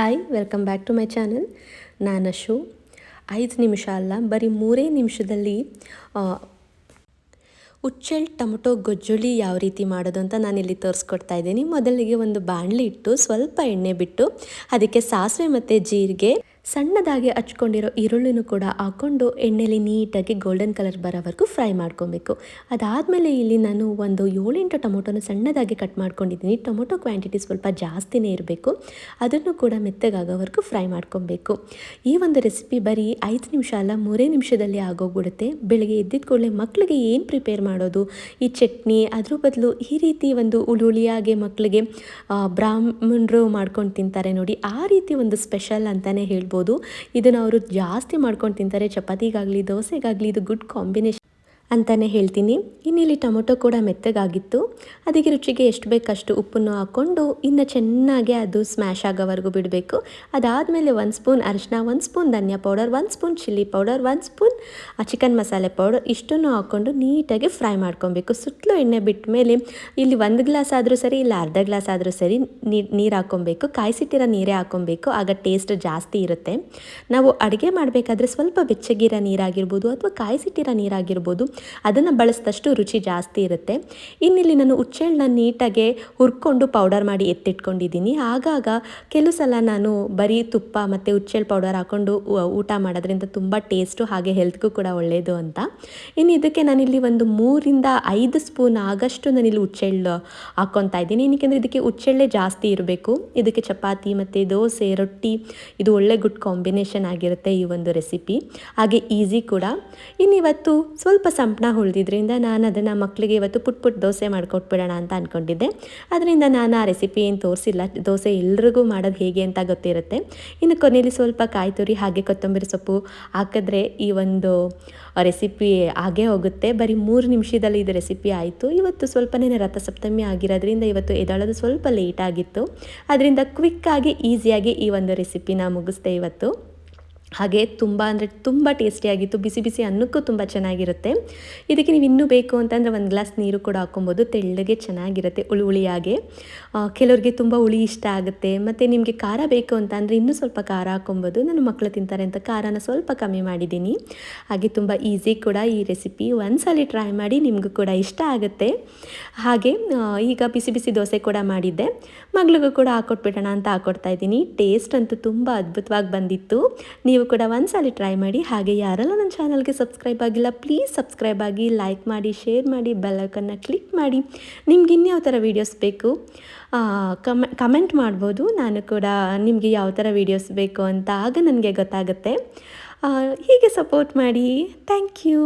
Hi welcome back to my channel ನಾನು ಅಶು. ಐದು ನಿಮಿಷ ಅಲ್ಲ, ಬರೀ ಮೂರೇ ನಿಮಿಷದಲ್ಲಿ ಉಚ್ಚೆಳ್ ಟೊಮೊಟೊ ಗೊಜ್ಜುಳಿ ಯಾವ ರೀತಿ ಮಾಡೋದು ಅಂತ ನಾನಿಲ್ಲಿ ತೋರಿಸ್ಕೊಡ್ತಾ ಇದ್ದೀನಿ. ಮೊದಲಿಗೆ ಒಂದು ಬಾಣಲಿ ಇಟ್ಟು ಸ್ವಲ್ಪ ಎಣ್ಣೆ ಬಿಟ್ಟು, ಅದಕ್ಕೆ ಸಾಸಿವೆ ಮತ್ತು ಜೀರಿಗೆ ಸಣ್ಣದಾಗಿ ಹಚ್ಕೊಂಡಿರೋ ಈರುಳ್ಳಿನೂ ಕೂಡ ಹಾಕ್ಕೊಂಡು ಎಣ್ಣೆಲಿ ನೀಟಾಗಿ ಗೋಲ್ಡನ್ ಕಲರ್ ಬರೋವರೆಗೂ ಫ್ರೈ ಮಾಡ್ಕೊಬೇಕು. ಅದಾದಮೇಲೆ ಇಲ್ಲಿ ನಾನು ಒಂದು ಏಳೆಂಟು ಟೊಮೊಟೊನ ಸಣ್ಣದಾಗಿ ಕಟ್ ಮಾಡ್ಕೊಂಡಿದ್ದೀನಿ. ಟೊಮೊಟೊ ಕ್ವಾಂಟಿಟಿ ಸ್ವಲ್ಪ ಜಾಸ್ತಿನೇ ಇರಬೇಕು. ಅದನ್ನು ಕೂಡ ಮೆತ್ತಗಾಗೋವರೆಗೂ ಫ್ರೈ ಮಾಡ್ಕೊಬೇಕು. ಈ ಒಂದು ರೆಸಿಪಿ ಬರೀ ಐದು ನಿಮಿಷ ಅಲ್ಲ, ಮೂರೇ ನಿಮಿಷದಲ್ಲಿ ಆಗೋಗ್ಬಿಡುತ್ತೆ. ಬೆಳಗ್ಗೆ ಎದ್ದಿದ ಕೂಡಲೇ ಮಕ್ಕಳಿಗೆ ಏನು ಪ್ರಿಪೇರ್ ಮಾಡೋದು? ಈ ಚಟ್ನಿ, ಅದ್ರ ಬದಲು ಈ ರೀತಿ ಒಂದು ಹುಳುಳಿಯಾಗೆ ಮಕ್ಕಳಿಗೆ ಬ್ರಾಹ್ಮಣರು ಮಾಡ್ಕೊಂಡು ತಿಂತಾರೆ ನೋಡಿ, ಆ ರೀತಿ ಒಂದು ಸ್ಪೆಷಲ್ ಅಂತಲೇ ಹೇಳ್ಬೋದು. ಇದನ್ನು ಅವರು ಜಾಸ್ತಿ ಮಾಡ್ಕೊಂಡು ತಿಂತಾರೆ. ಚಪಾತಿಗಾಗಲಿ ದೋಸೆಗಾಗಲಿ ಇದು ಗುಡ್ ಕಾಂಬಿನೇಷನ್ ಅಂತಲೇ ಹೇಳ್ತೀನಿ. ಇನ್ನಿಲ್ಲಿ ಟೊಮೊಟೊ ಕೂಡ ಮೆತ್ತಗಾಗಿತ್ತು. ಅದಕ್ಕೆ ರುಚಿಗೆ ಎಷ್ಟು ಬೇಕಷ್ಟು ಉಪ್ಪನ್ನು ಹಾಕ್ಕೊಂಡು ಇನ್ನು ಚೆನ್ನಾಗಿ ಅದು ಸ್ಮ್ಯಾಶ್ ಆಗೋವರೆಗೂ ಬಿಡಬೇಕು. ಅದಾದಮೇಲೆ ಒಂದು ಸ್ಪೂನ್ ಅರಿಶಿನ ಒಂದು ಸ್ಪೂನ್ ಧನಿಯಾ ಪೌಡರ್ ಒಂದು ಸ್ಪೂನ್ ಚಿಲ್ಲಿ ಪೌಡರ್ ಒಂದು ಸ್ಪೂನ್ ಚಿಕನ್ ಮಸಾಲೆ ಪೌಡರ್ ಇಷ್ಟನ್ನು ಹಾಕ್ಕೊಂಡು ನೀಟಾಗಿ ಫ್ರೈ ಮಾಡ್ಕೊಬೇಕು. ಸುತ್ತಲೂ ಎಣ್ಣೆ ಬಿಟ್ಟ ಮೇಲೆ ಇಲ್ಲಿ ಒಂದು ಗ್ಲಾಸ್ ಆದರೂ ಸರಿ, ಇಲ್ಲ ಅರ್ಧ ಗ್ಲಾಸ್ ಆದರೂ ಸರಿ ನೀರು ಹಾಕ್ಕೊಬೇಕು ಕಾಯಿಸಿಟ್ಟಿರೋ ನೀರೇ ಹಾಕ್ಕೊಬೇಕು ಆಗ ಟೇಸ್ಟ್ ಜಾಸ್ತಿ ಇರುತ್ತೆ. ನಾವು ಅಡುಗೆ ಮಾಡಬೇಕಾದ್ರೆ ಸ್ವಲ್ಪ ಬೆಚ್ಚಗಿರೋ ನೀರಾಗಿರ್ಬೋದು ಅಥವಾ ಕಾಯಿಸಿಟ್ಟಿರೋ ನೀರಾಗಿರ್ಬೋದು. ಅದನ್ನು ಬಳಸಿದಷ್ಟು ರುಚಿ ಜಾಸ್ತಿ ಇರುತ್ತೆ. ಇನ್ನಿಲ್ಲಿ ನಾನು ಹುಚ್ಚೆಳ್ಳನ್ನ ನೀಟಾಗಿ ಹುರ್ಕೊಂಡು ಪೌಡರ್ ಮಾಡಿ ಎತ್ತಿಟ್ಕೊಂಡಿದ್ದೀನಿ. ಆಗಾಗ ಕೆಲವು ಸಲ ನಾನು ಬರೀ ತುಪ್ಪ ಮತ್ತು ಹುಚ್ಚೆಳ್ಳು ಪೌಡರ್ ಹಾಕ್ಕೊಂಡು ಊಟ ಮಾಡೋದ್ರಿಂದ ತುಂಬ ಟೇಸ್ಟು ಹಾಗೆ ಹೆಲ್ತ್ಗೂ ಕೂಡ ಒಳ್ಳೆಯದು ಅಂತ. ಇನ್ನು ಇದಕ್ಕೆ ನಾನಿಲ್ಲಿ ಒಂದು ಮೂರಿಂದ ಐದು ಸ್ಪೂನ್ ಆಗಷ್ಟು ನಾನಿಲ್ಲಿ ಹುಚ್ಚೆಳ್ಳು ಹಾಕ್ಕೊತಾ ಇದ್ದೀನಿ. ಏನಕ್ಕೆಂದರೆ ಇದಕ್ಕೆ ಹುಚ್ಚೆಳ್ಳೆ ಜಾಸ್ತಿ ಇರಬೇಕು. ಇದಕ್ಕೆ ಚಪಾತಿ ಮತ್ತು ದೋಸೆ, ರೊಟ್ಟಿ ಇದು ಒಳ್ಳೆ ಗುಡ್ ಕಾಂಬಿನೇಷನ್ ಆಗಿರುತ್ತೆ ಈ ಒಂದು ರೆಸಿಪಿ ಹಾಗೆ ಈಸಿ ಕೂಡ. ಇನ್ನಿವತ್ತು ಸ್ವಲ್ಪ ಸಂಪಣ ಉಳಿದಿದ್ರಿಂದ ನಾನು ಅದನ್ನು ಮಕ್ಕಳಿಗೆ ಇವತ್ತು ಪುಟ್ ಪುಟ್ ದೋಸೆ ಮಾಡಿಕೊಟ್ಬಿಡೋಣ ಅಂತ ಅಂದ್ಕೊಂಡಿದ್ದೆ ಅದರಿಂದ ನಾನು ಆ ರೆಸಿಪಿ ಏನು ತೋರಿಸಿಲ್ಲ. ದೋಸೆ ಎಲ್ರಿಗೂ ಮಾಡೋದು ಹೇಗೆ ಅಂತ ಗೊತ್ತಿರುತ್ತೆ. ಇನ್ನು ಕೊನೆಯಲ್ಲಿ ಸ್ವಲ್ಪ ಕಾಯಿ ತುರಿ, ಹಾಗೆ ಕೊತ್ತಂಬರಿ ಸೊಪ್ಪು ಹಾಕಿದ್ರೆ ಈ ಒಂದು ರೆಸಿಪಿ ಆಗೇ ಹೋಗುತ್ತೆ. ಬರೀ ಮೂರು ನಿಮಿಷದಲ್ಲಿ ಇದು ರೆಸಿಪಿ ಆಯಿತು. ಇವತ್ತು ಸ್ವಲ್ಪನೇ ರಥಸಪ್ತಮಿ ಆಗಿರೋದ್ರಿಂದ ಇವತ್ತು ಎದಳೋದು ಸ್ವಲ್ಪ ಲೇಟ್ ಆಗಿತ್ತು. ಅದರಿಂದ ಕ್ವಿಕ್ಕಾಗಿ ಈಸಿಯಾಗಿ ಈ ಒಂದು ರೆಸಿಪಿನ ಮುಗಿಸ್ದೆ ಇವತ್ತು. ಹಾಗೆ ತುಂಬ ಅಂದರೆ ತುಂಬ ಟೇಸ್ಟಿಯಾಗಿತ್ತು ಬಿಸಿ ಬಿಸಿ ಅನ್ನಕ್ಕೂ ತುಂಬ ಚೆನ್ನಾಗಿರುತ್ತೆ. ಇದಕ್ಕೆ ನೀವು ಇನ್ನೂ ಬೇಕು ಅಂತಂದರೆ ಒಂದು ಗ್ಲಾಸ್ ನೀರು ಕೂಡ ಹಾಕ್ಕೊಬೋದು, ತೆಳ್ಳಗೆ ಚೆನ್ನಾಗಿರುತ್ತೆ ಹುಳಿ ಹುಳಿಯಾಗೆ ಕೆಲವರಿಗೆ ತುಂಬ ಹುಳಿ ಇಷ್ಟ ಆಗುತ್ತೆ. ಮತ್ತು ನಿಮಗೆ ಖಾರ ಬೇಕು ಅಂತ ಅಂದರೆ ಇನ್ನೂ ಸ್ವಲ್ಪ ಖಾರ ಹಾಕ್ಕೊಬೋದು. ನನ್ನ ಮಕ್ಕಳು ತಿಂತಾರೆ ಅಂತ ಖಾರನ ಸ್ವಲ್ಪ ಕಮ್ಮಿ ಮಾಡಿದ್ದೀನಿ. ಹಾಗೆ ತುಂಬ ಈಸಿ ಕೂಡ ಈ ರೆಸಿಪಿ ಒಂದ್ಸಲಿ ಟ್ರೈ ಮಾಡಿ ನಿಮಗೂ ಕೂಡ ಇಷ್ಟ ಆಗುತ್ತೆ. ಹಾಗೆ ಈಗ ಬಿಸಿ ಬಿಸಿ ದೋಸೆ ಕೂಡ ಮಾಡಿದ್ದೆ. ಮಗಳಿಗೂ ಕೂಡ ಹಾಕೊಟ್ಬಿಡೋಣ ಅಂತ ಹಾಕೊಡ್ತಾ ಇದ್ದೀನಿ. ಟೇಸ್ಟ್ ಅಂತೂ ತುಂಬ ಅದ್ಭುತವಾಗಿ ಬಂದಿತ್ತು. ನೀವು ಕೂಡ ಒಂದ್ಸಲಿ ಟ್ರೈ ಮಾಡಿ. ಹಾಗೆ ಯಾರೆಲ್ಲ ನನ್ನ ಚಾನಲ್ಗೆ ಸಬ್ಸ್ಕ್ರೈಬ್ ಆಗಿಲ್ಲ ಪ್ಲೀಸ್ ಸಬ್ಸ್ಕ್ರೈಬ್ ಆಗಿ ಲೈಕ್ ಮಾಡಿ ಶೇರ್ ಮಾಡಿ ಬೆಲ್ಲೈಕನ್ನ ಕ್ಲಿಕ್ ಮಾಡಿ. ನಿಮ್ಗೆ ಇನ್ಯಾವ ಥರ ವೀಡಿಯೋಸ್ ಬೇಕು? ಕಮ ಕಮೆಂಟ್ ಮಾಡ್ಬೋದು. ನಾನು ಕೂಡ ನಿಮಗೆ ಯಾವ ಥರ ವೀಡಿಯೋಸ್ ಬೇಕು ಅಂತ ಆಗ ನನಗೆ ಗೊತ್ತಾಗುತ್ತೆ. ಹೀಗೆ ಸಪೋರ್ಟ್ ಮಾಡಿ. Thank you